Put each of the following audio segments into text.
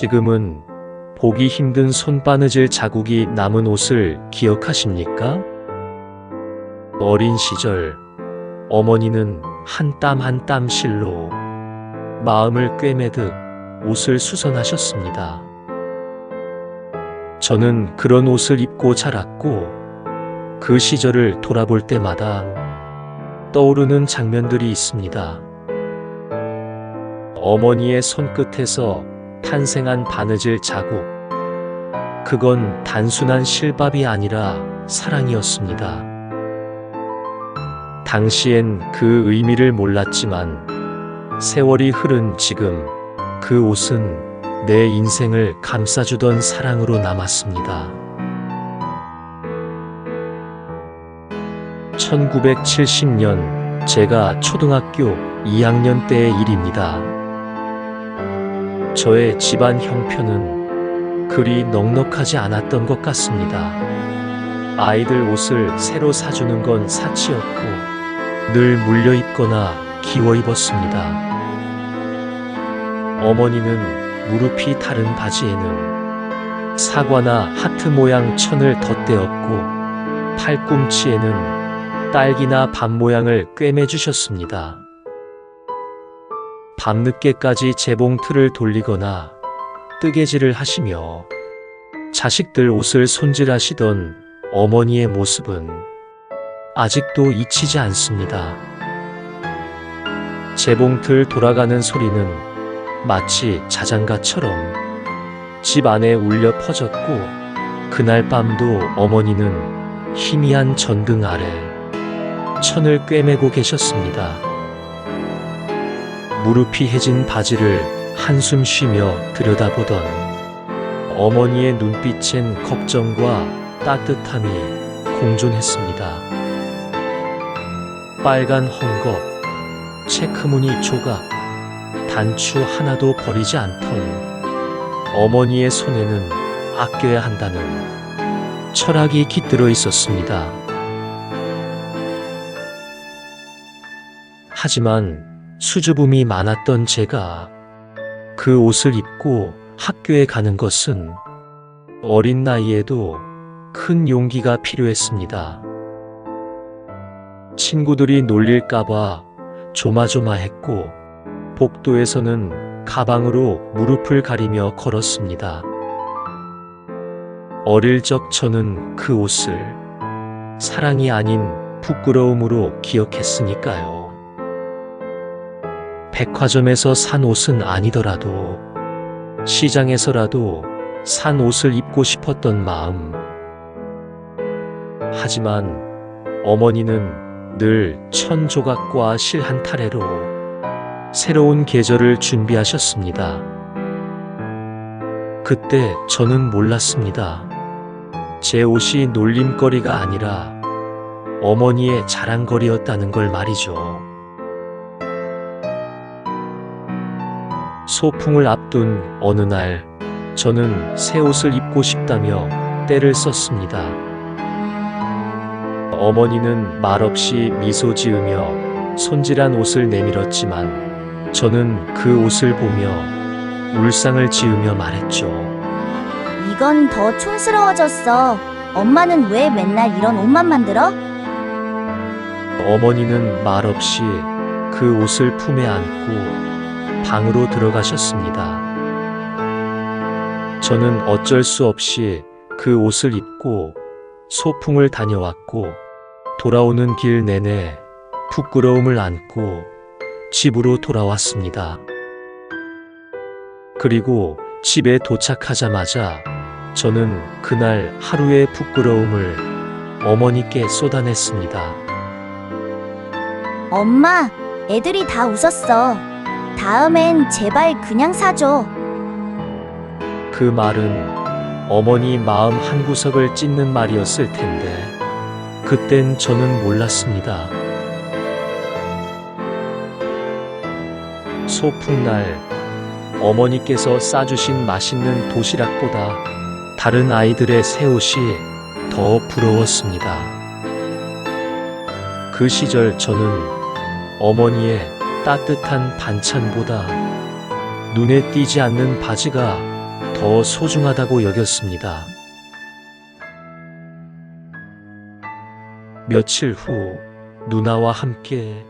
지금은 보기 힘든 손바느질 자국이 남은 옷을 기억하십니까? 어린 시절 어머니는 한 땀 한 땀 실로 마음을 꿰매듯 옷을 수선하셨습니다. 저는 그런 옷을 입고 자랐고 그 시절을 돌아볼 때마다 떠오르는 장면들이 있습니다. 어머니의 손끝에서 탄생한 바느질 자국. 그건 단순한 실밥이 아니라 사랑이었습니다. 당시엔 그 의미를 몰랐지만 세월이 흐른 지금 그 옷은 내 인생을 감싸주던 사랑으로 남았습니다. 1970년 제가 초등학교 2학년 때의 일입니다. 저의 집안 형편은 그리 넉넉하지 않았던 것 같습니다. 아이들 옷을 새로 사주는 건 사치였고 늘 물려 입거나 기워 입었습니다. 어머니는 무릎이 다른 바지에는 사과나 하트 모양 천을 덧대었고 팔꿈치에는 딸기나 밤 모양을 꿰매 주셨습니다. 밤늦게까지 재봉틀을 돌리거나 뜨개질을 하시며 자식들 옷을 손질하시던 어머니의 모습은 아직도 잊히지 않습니다. 재봉틀 돌아가는 소리는 마치 자장가처럼 집 안에 울려 퍼졌고 그날 밤도 어머니는 희미한 전등 아래 천을 꿰매고 계셨습니다. 무릎이 해진 바지를 한숨 쉬며 들여다보던 어머니의 눈빛엔 걱정과 따뜻함이 공존했습니다. 빨간 헝겊, 체크무늬 조각, 단추 하나도 버리지 않던 어머니의 손에는 아껴야 한다는 철학이 깃들어 있었습니다. 하지만 수줍음이 많았던 제가 그 옷을 입고 학교에 가는 것은 어린 나이에도 큰 용기가 필요했습니다. 친구들이 놀릴까봐 조마조마했고 복도에서는 가방으로 무릎을 가리며 걸었습니다. 어릴 적 저는 그 옷을 사랑이 아닌 부끄러움으로 기억했으니까요. 백화점에서 산 옷은 아니더라도 시장에서라도 산 옷을 입고 싶었던 마음. 하지만 어머니는 늘 천 조각과 실 한 타래로 새로운 계절을 준비하셨습니다. 그때 저는 몰랐습니다. 제 옷이 놀림거리가 아니라 어머니의 자랑거리였다는 걸 말이죠. 소풍을 앞둔 어느 날, 저는 새 옷을 입고 싶다며 때를 썼습니다. 어머니는 말없이 미소 지으며 손질한 옷을 내밀었지만, 저는 그 옷을 보며 울상을 지으며 말했죠. 이건 더 촌스러워졌어. 엄마는 왜 맨날 이런 옷만 만들어? 어머니는 말없이 그 옷을 품에 안고 방으로 들어가셨습니다. 저는 어쩔 수 없이 그 옷을 입고 소풍을 다녀왔고 돌아오는 길 내내 부끄러움을 안고 집으로 돌아왔습니다. 그리고 집에 도착하자마자 저는 그날 하루의 부끄러움을 어머니께 쏟아냈습니다. 엄마, 애들이 다 웃었어. 다음엔 제발 그냥 사줘. 그 말은 어머니 마음 한구석을 찢는 말이었을 텐데, 그땐 저는 몰랐습니다. 소풍날, 어머니께서 싸주신 맛있는 도시락보다 다른 아이들의 새 옷이 더 부러웠습니다. 그 시절 저는 어머니의 따뜻한 반찬보다 눈에 띄지 않는 바지가 더 소중하다고 여겼습니다. 며칠 후 누나와 함께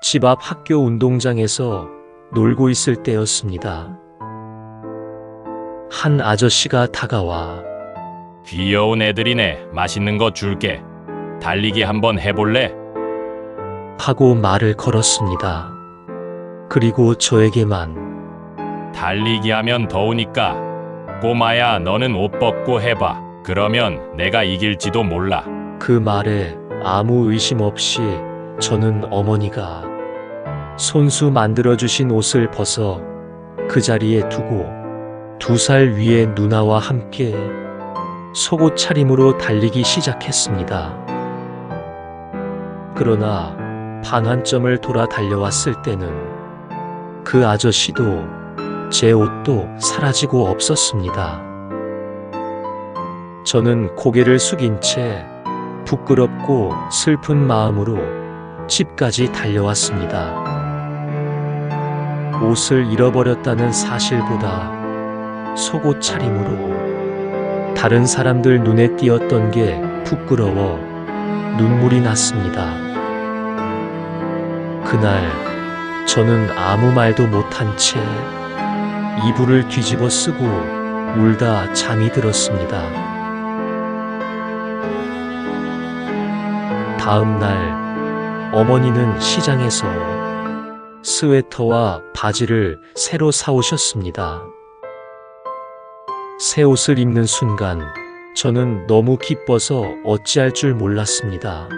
집 앞 학교 운동장에서 놀고 있을 때였습니다. 한 아저씨가 다가와 귀여운 애들이네. 맛있는 거 줄게. 달리기 한번 해볼래? 하고 말을 걸었습니다. 그리고 저에게만 달리기 하면 더우니까. 꼬마야, 너는 옷 벗고 해봐. 그러면 내가 이길지도 몰라. 그 말에 아무 의심 없이 저는 어머니가 손수 만들어주신 옷을 벗어 그 자리에 두고 두 살 위의 누나와 함께 속옷 차림으로 달리기 시작했습니다. 그러나 반환점을 돌아 달려왔을 때는 그 아저씨도 제 옷도 사라지고 없었습니다. 저는 고개를 숙인 채 부끄럽고 슬픈 마음으로 집까지 달려왔습니다. 옷을 잃어버렸다는 사실보다 속옷 차림으로 다른 사람들 눈에 띄었던 게 부끄러워 눈물이 났습니다. 그날 저는 아무 말도 못한 채 이불을 뒤집어 쓰고 울다 잠이 들었습니다. 다음 날 어머니는 시장에서 스웨터와 바지를 새로 사오셨습니다. 새 옷을 입는 순간 저는 너무 기뻐서 어찌할 줄 몰랐습니다.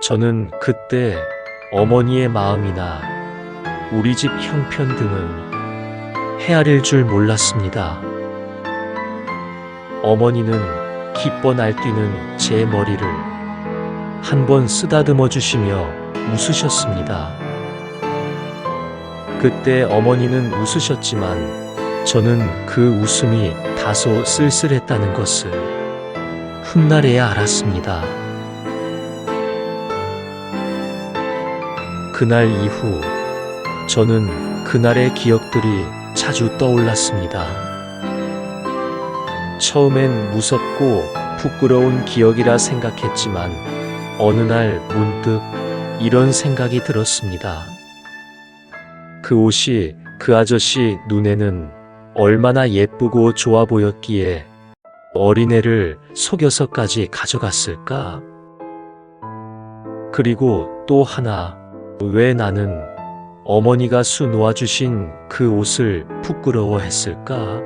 저는 그때 어머니의 마음이나 우리 집 형편 등은 헤아릴 줄 몰랐습니다. 어머니는 기뻐 날뛰는 제 머리를 한 번 쓰다듬어 주시며 웃으셨습니다. 그때 어머니는 웃으셨지만 저는 그 웃음이 다소 쓸쓸했다는 것을 훗날에야 알았습니다. 그날 이후 저는 그날의 기억들이 자주 떠올랐습니다. 처음엔 무섭고 부끄러운 기억이라 생각했지만 어느 날 문득 이런 생각이 들었습니다. 그 옷이 그 아저씨 눈에는 얼마나 예쁘고 좋아 보였기에 어린애를 속여서까지 가져갔을까? 그리고 또 하나, 왜 나는 어머니가 수 놓아주신 그 옷을 부끄러워했을까?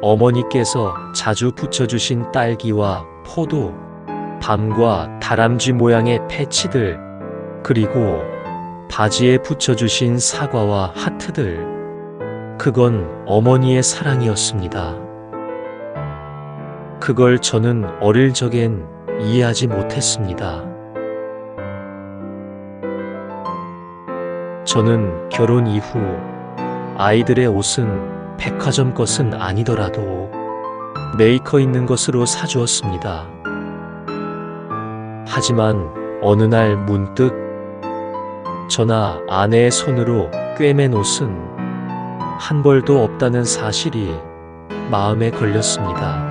어머니께서 자주 붙여주신 딸기와 포도, 밤과 다람쥐 모양의 패치들, 그리고 바지에 붙여주신 사과와 하트들. 그건 어머니의 사랑이었습니다. 그걸 저는 어릴 적엔 이해하지 못했습니다. 저는 결혼 이후 아이들의 옷은 백화점 것은 아니더라도 메이커 있는 것으로 사주었습니다. 하지만 어느 날 문득 저나 아내의 손으로 꿰맨 옷은 한 벌도 없다는 사실이 마음에 걸렸습니다.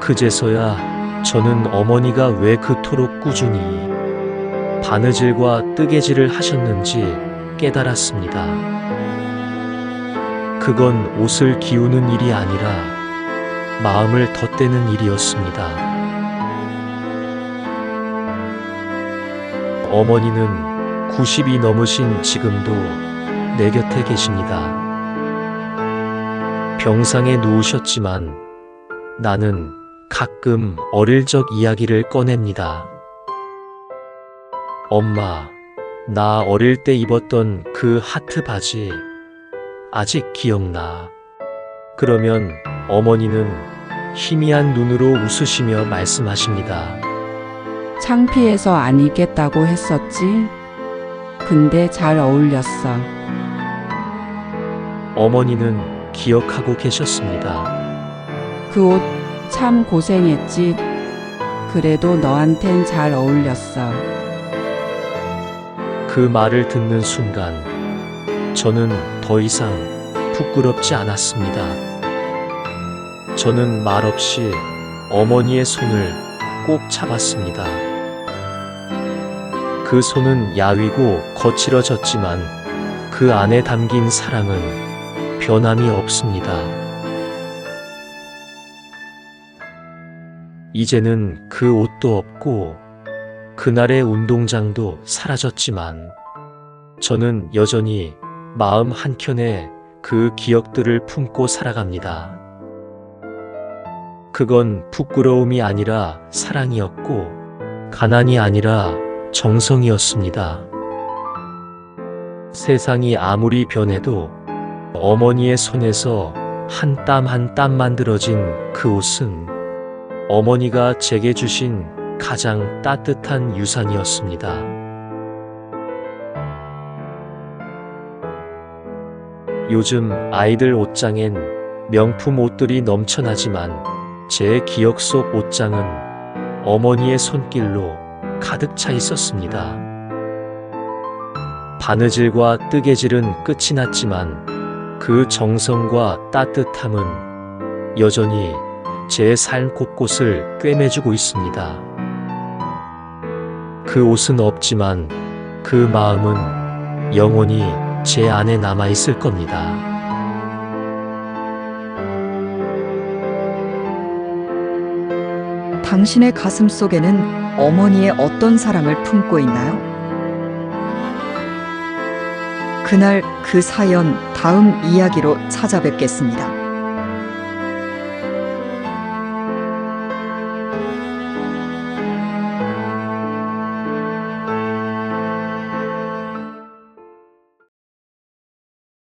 그제서야 저는 어머니가 왜 그토록 꾸준히 바느질과 뜨개질을 하셨는지 깨달았습니다. 그건 옷을 기우는 일이 아니라 마음을 덧대는 일이었습니다. 어머니는 90이 넘으신 지금도 내 곁에 계십니다. 병상에 누우셨지만 나는 가끔 어릴 적 이야기를 꺼냅니다. 엄마, 나 어릴 때 입었던 그 하트 바지 아직 기억나. 그러면 어머니는 희미한 눈으로 웃으시며 말씀하십니다. 창피해서 안 입겠다고 했었지? 근데 잘 어울렸어. 어머니는 기억하고 계셨습니다. 그 옷 참 고생했지. 그래도 너한텐 잘 어울렸어. 그 말을 듣는 순간 저는 더 이상 부끄럽지 않았습니다. 저는 말없이 어머니의 손을 꼭 잡았습니다. 그 손은 야위고 거칠어졌지만 그 안에 담긴 사랑은 변함이 없습니다. 이제는 그 옷도 없고 그날의 운동장도 사라졌지만 저는 여전히 마음 한켠에 그 기억들을 품고 살아갑니다. 그건 부끄러움이 아니라 사랑이었고 가난이 아니라 정성이었습니다. 세상이 아무리 변해도 어머니의 손에서 한 땀 한 땀 만들어진 그 옷은 어머니가 제게 주신 가장 따뜻한 유산이었습니다. 요즘 아이들 옷장엔 명품 옷들이 넘쳐나지만 제 기억 속 옷장은 어머니의 손길로 가득 차 있었습니다. 바느질과 뜨개질은 끝이 났지만 그 정성과 따뜻함은 여전히 제 삶 곳곳을 꿰매주고 있습니다. 그 옷은 없지만 그 마음은 영원히 제 안에 남아 있을 겁니다. 당신의 가슴 속에는 어머니의 어떤 사랑을 품고 있나요? 그날 그 사연 다음 이야기로 찾아뵙겠습니다.